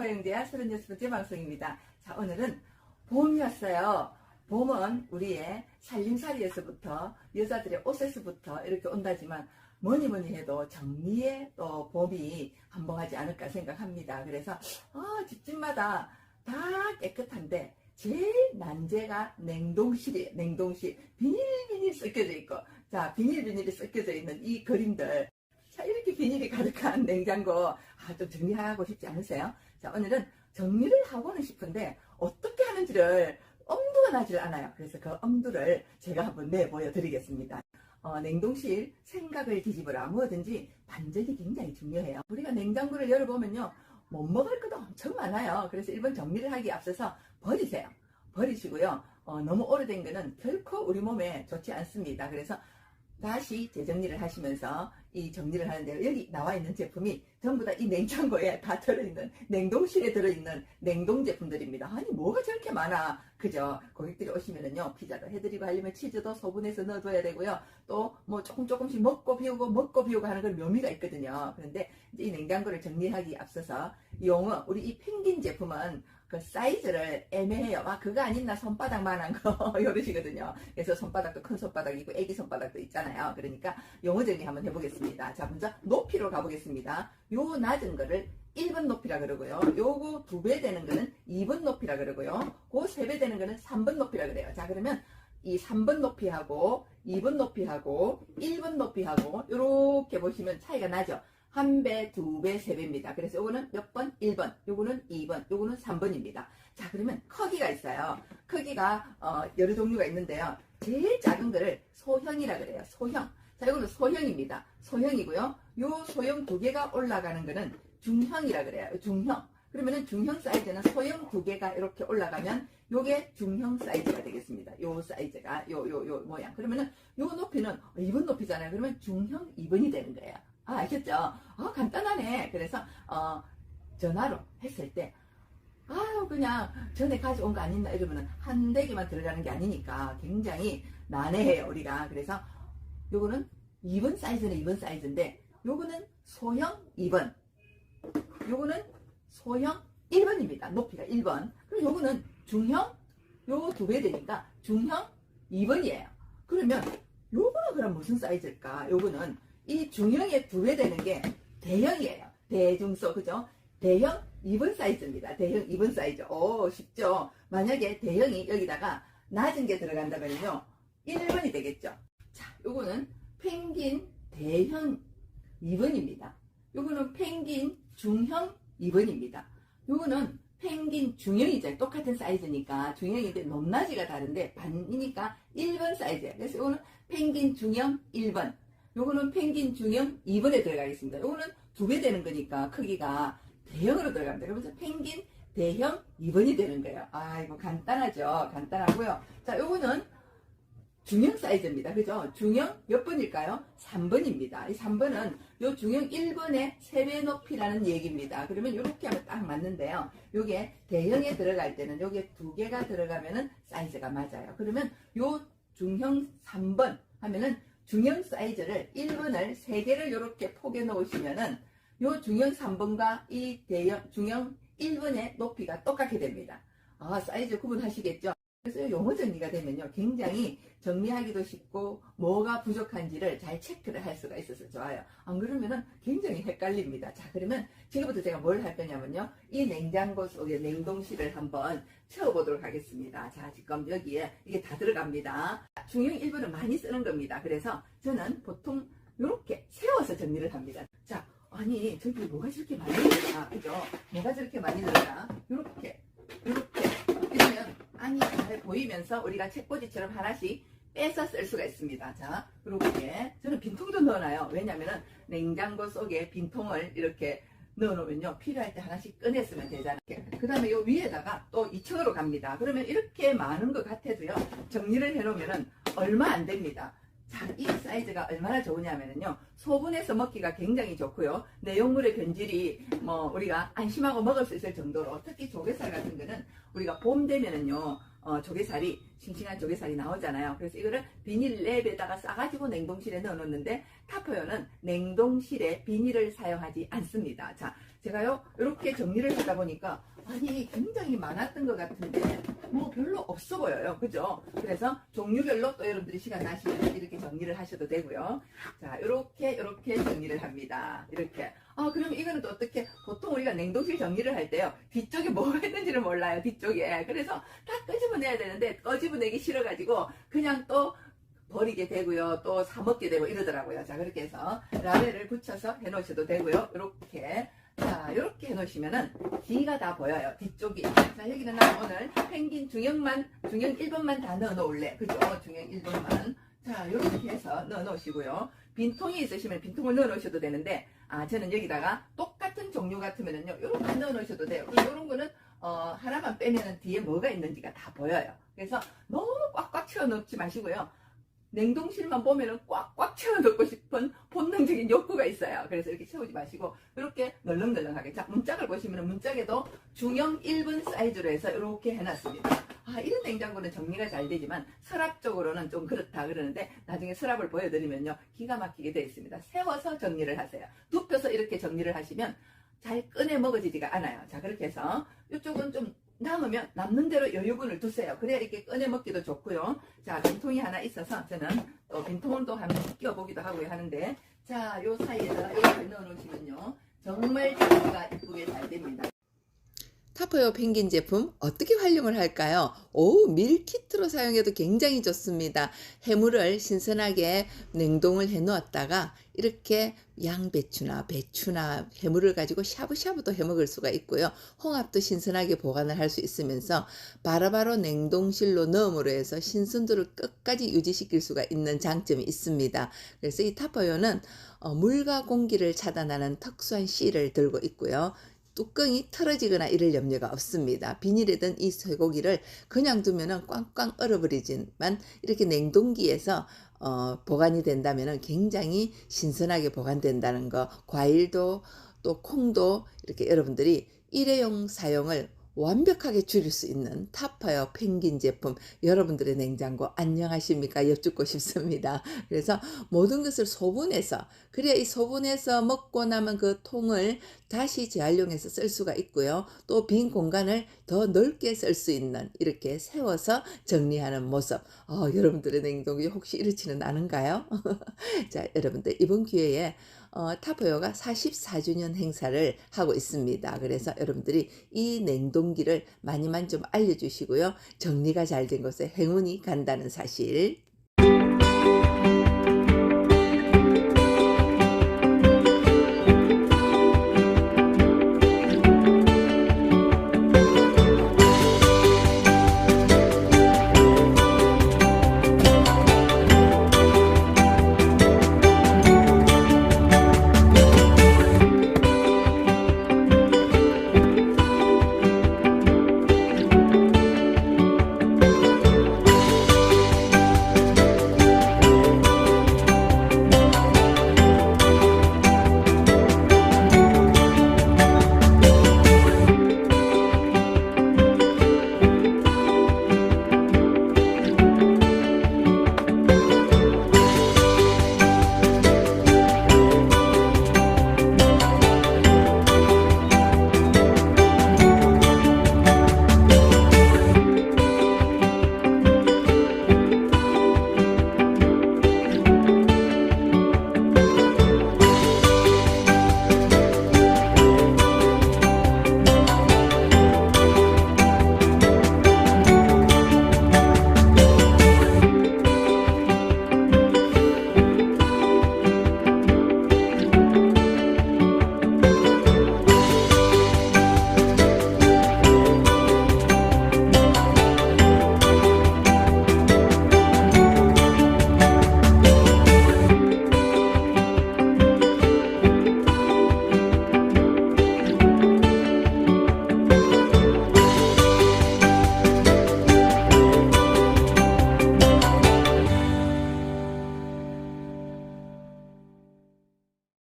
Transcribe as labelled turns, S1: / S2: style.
S1: 과영대야 36번째 방송입니다. 자, 오늘은 봄이었어요. 봄은 우리의 살림살이에서부터 여자들의 옷에서부터 이렇게 온다지만 뭐니 뭐니 해도 정리의 또 봄이 한봉하지 않을까 생각합니다. 그래서 아, 집집마다 다 깨끗한데 제일 난제가 냉동실이에요. 냉동실. 비닐비닐 섞여져 있고 자 비닐비닐이 섞여져 있는 이 그림들 자 이렇게 비닐이 가득한 냉장고 아, 좀 정리하고 싶지 않으세요? 자 오늘은 정리를 하고는 싶은데 어떻게 하는지를 엄두가 나질 않아요. 그래서 그 엄두를 제가 한번 내보여 드리겠습니다. 어, 냉동실 생각을 뒤집어라 뭐든지 반전이 굉장히 중요해요. 우리가 냉장고를 열어보면요 못 먹을 것도 엄청 많아요. 그래서 일본 정리를 하기 앞서서 버리세요. 버리시고요. 어, 너무 오래된 거는 결코 우리 몸에 좋지 않습니다. 그래서 다시 재정리를 하시면서 이 정리를 하는데요. 여기 나와 있는 제품이 전부 다 이 냉장고에 다 들어있는 냉동실에 들어있는 냉동 제품들입니다. 아니 뭐가 저렇게 많아. 그죠? 고객들이 오시면은요 피자도 해드리고 하려면 치즈도 소분해서 넣어줘야 되고요. 또 뭐 조금 조금씩 먹고 비우고 먹고 비우고 하는 그런 묘미가 있거든요. 그런데 이 냉장고를 정리하기 앞서서 용어 우리 이 펭귄 제품은 그 사이즈를 애매해요. 아, 그거 아닌나 손바닥만한 거 이러시거든요. 그래서 손바닥도 큰 손바닥이고 애기 손바닥도 있잖아요. 그러니까 용어 정리 한번 해보겠습니다. 자, 먼저 높이로 가보겠습니다. 요 낮은 거를 1번 높이라 그러고요. 요거 두 배 되는 거는 2번 높이라 그러고요. 그세배 되는 거는 3번 높이라 그래요. 자, 그러면 이 3번 높이하고 2번 높이하고 1번 높이하고 이렇게 보시면 차이가 나죠. 한 배, 두 배, 세 배입니다. 그래서 요거는 몇 번? 1번, 요거는 2번, 요거는 3번입니다. 자, 그러면 크기가 있어요. 크기가 어, 여러 종류가 있는데요. 제일 작은 거를 소형이라 그래요. 소형. 자, 요거는 소형입니다. 소형이고요. 요 소형 두 개가 올라가는 거는 중형이라 그래요. 중형. 그러면은 중형 사이즈는 소형 두 개가 이렇게 올라가면 요게 중형 사이즈가 되겠습니다. 요 사이즈가 요 요요 모양. 그러면은 요 높이는 2번 높이잖아요. 그러면 중형 2번이 되는 거예요. 아, 알겠죠? 아, 간단하네. 그래서, 어, 전화로 했을 때, 아유, 그냥 전에 가져온 거 아닌가 이러면은 한 대기만 들어가는 게 아니니까 굉장히 난해해요, 우리가. 그래서 요거는 2번 사이즈는 2번 사이즈인데, 요거는 소형 2번. 요거는 소형 1번입니다. 높이가 1번. 그리고 요거는 중형, 요 두 배 되니까 중형 2번이에요. 그러면 요거는 그럼 무슨 사이즈일까? 요거는 이 중형의 두배 되는 게 대형이에요. 대중소, 그죠? 대형 2번 사이즈입니다. 대형 2번 사이즈. 오, 쉽죠? 만약에 대형이 여기다가 낮은 게 들어간다면요. 1번이 되겠죠? 자, 요거는 펭귄 대형 2번입니다. 요거는 펭귄 중형 2번입니다. 요거는 펭귄 중형이죠. 똑같은 사이즈니까 중형인데 높낮이가 다른데 반이니까 1번 사이즈예요. 그래서 요거는 펭귄 중형 1번. 요거는 펭귄 중형 2번에 들어가겠습니다. 요거는 두 배 되는 거니까 크기가 대형으로 들어갑니다. 그러면서 펭귄 대형 2번이 되는 거예요. 아, 이거 간단하죠. 간단하고요. 자, 요거는 중형 사이즈입니다. 그죠? 중형 몇 번일까요? 3번입니다. 이 3번은 요 중형 1번의 3배 높이라는 얘기입니다. 그러면 이렇게 하면 딱 맞는데요. 요게 대형에 들어갈 때는 요게 두 개가 들어가면은 사이즈가 맞아요. 그러면 요 중형 3번 하면은 중형 사이즈를 1번을 3개를 이렇게 포개 놓으시면은 요 중형 3번과 이 대형 중형 1번의 높이가 똑같게 됩니다. 아, 사이즈 구분하시겠죠? 그래서 용어 정리가 되면요. 굉장히 정리하기도 쉽고 뭐가 부족한지를 잘 체크를 할 수가 있어서 좋아요. 안 그러면은 굉장히 헷갈립니다. 자, 그러면 지금부터 제가 뭘 할 거냐면요. 이 냉장고 속에 냉동실을 한번 채워보도록 하겠습니다. 자, 지금 여기에 이게 다 들어갑니다. 중형 1번은 많이 쓰는 겁니다. 그래서 저는 보통 이렇게 세워서 정리를 합니다. 자, 아니, 저기 뭐가 저렇게 많이 들어가? 그죠? 뭐가 저렇게 많이 들어가? 이렇게, 이렇게. 아니 잘 보이면서 우리가 책꽂이처럼 하나씩 빼서 쓸 수가 있습니다. 자, 이렇게 저는 빈통도 넣어놔요. 왜냐면은 냉장고 속에 빈통을 이렇게 넣어놓으면요 필요할 때 하나씩 꺼내 쓰면 되잖아요. 그 다음에 요 위에다가 또 2층으로 갑니다. 그러면 이렇게 많은 것 같아도요 정리를 해놓으면은 얼마 안 됩니다. 자, 이 사이즈가 얼마나 좋으냐면요. 소분해서 먹기가 굉장히 좋고요. 내용물의 변질이 뭐 우리가 안심하고 먹을 수 있을 정도로 특히 조개살 같은 거는 우리가 봄 되면은요. 어, 조개살이 싱싱한 조개살이 나오잖아요. 그래서 이거를 비닐랩에다가 싸가지고 냉동실에 넣어놓는데 타퍼요는 냉동실에 비닐을 사용하지 않습니다. 자, 제가요 이렇게 정리를 하다 보니까 아니 굉장히 많았던 것 같은데 뭐 별로 없어 보여요. 그죠? 그래서 종류별로 또 여러분들이 시간 나시면 이렇게 정리를 하셔도 되고요. 자, 이렇게 이렇게 정리를 합니다. 이렇게. 아, 그럼 이거는 또 어떻게 보통 우리가 냉동실 정리를 할 때요. 뒤쪽에 뭐 했는지를 몰라요. 뒤쪽에. 그래서 다 끄집어내야 되는데 끄집어내기 싫어 가지고 그냥 또 버리게 되고요. 또 사먹게 되고 이러더라고요. 자, 그렇게 해서 라벨을 붙여서 해놓으셔도 되고요. 이렇게. 자, 이렇게 해놓으시면은 뒤가 다 보여요. 뒤쪽이. 자, 여기는 나 오늘 펭귄 중형만, 중형 1번만 다 넣어 놓을래. 그죠? 중형 1번만. 자, 이렇게 해서 넣어 놓으시고요. 빈통이 있으시면 빈통을 넣어 놓으셔도 되는데, 아, 저는 여기다가 똑같은 종류 같으면은요, 이렇게 넣어 놓으셔도 돼요. 이런 거는, 어, 하나만 빼면은 뒤에 뭐가 있는지가 다 보여요. 그래서 너무 꽉꽉 채워 넣지 마시고요. 냉동실만 보면은 꽉꽉 채워 넣고 싶은 본능적인 욕구가 있어요. 그래서 이렇게 채우지 마시고 이렇게 널렁널렁하게 자 문짝을 보시면 문짝에도 중형 1분 사이즈로 해서 이렇게 해놨습니다. 아 이런 냉장고는 정리가 잘 되지만 서랍적으로는 좀 그렇다 그러는데 나중에 서랍을 보여드리면요 기가 막히게 되어 있습니다. 세워서 정리를 하세요. 눕혀서 이렇게 정리를 하시면 잘 꺼내 먹어지지가 않아요. 자 그렇게 해서 이쪽은 좀 남으면 남는 대로 여유분을 두세요. 그래야 이렇게 꺼내 먹기도 좋고요. 자, 빈통이 하나 있어서 저는 또 빈통을 또 한번 끼워보기도 하고요 하는데 자, 요 사이에다가 이렇게 넣어놓으시면요. 정말 정리가 이쁘게 잘 됩니다.
S2: 타퍼요 펭귄 제품 어떻게 활용을 할까요? 오, 밀키트로 사용해도 굉장히 좋습니다. 해물을 신선하게 냉동을 해 놓았다가 이렇게 양배추나 배추나 해물을 가지고 샤브샤브도 해 먹을 수가 있고요. 홍합도 신선하게 보관을 할 수 있으면서 바로바로 냉동실로 넣음으로 해서 신선도를 끝까지 유지시킬 수가 있는 장점이 있습니다. 그래서 이 타퍼요는 어, 물과 공기를 차단하는 특수한 실을 들고 있고요. 뚜껑이 틀어지거나 이럴 염려가 없습니다. 비닐에 든 이 쇠고기를 그냥 두면은 꽝꽝 얼어버리지만 이렇게 냉동기에서 어, 보관이 된다면은 굉장히 신선하게 보관된다는 거. 과일도 또 콩도 이렇게 여러분들이 일회용 사용을 완벽하게 줄일 수 있는 타파요 펭귄 제품 여러분들의 냉장고 안녕하십니까 여쭙고 싶습니다. 그래서 모든 것을 소분해서 그래야 이 소분해서 먹고 남은 그 통을 다시 재활용해서 쓸 수가 있고요. 또 빈 공간을 더 넓게 쓸 수 있는 이렇게 세워서 정리하는 모습. 어, 여러분들의 냉동기 혹시 이렇지는 않은가요? 자, 여러분들 이번 기회에 어, 타포요가 44주년 행사를 하고 있습니다. 그래서 여러분들이 이 냉동기를 많이만 좀 알려주시고요. 정리가 잘 된 것에 행운이 간다는 사실.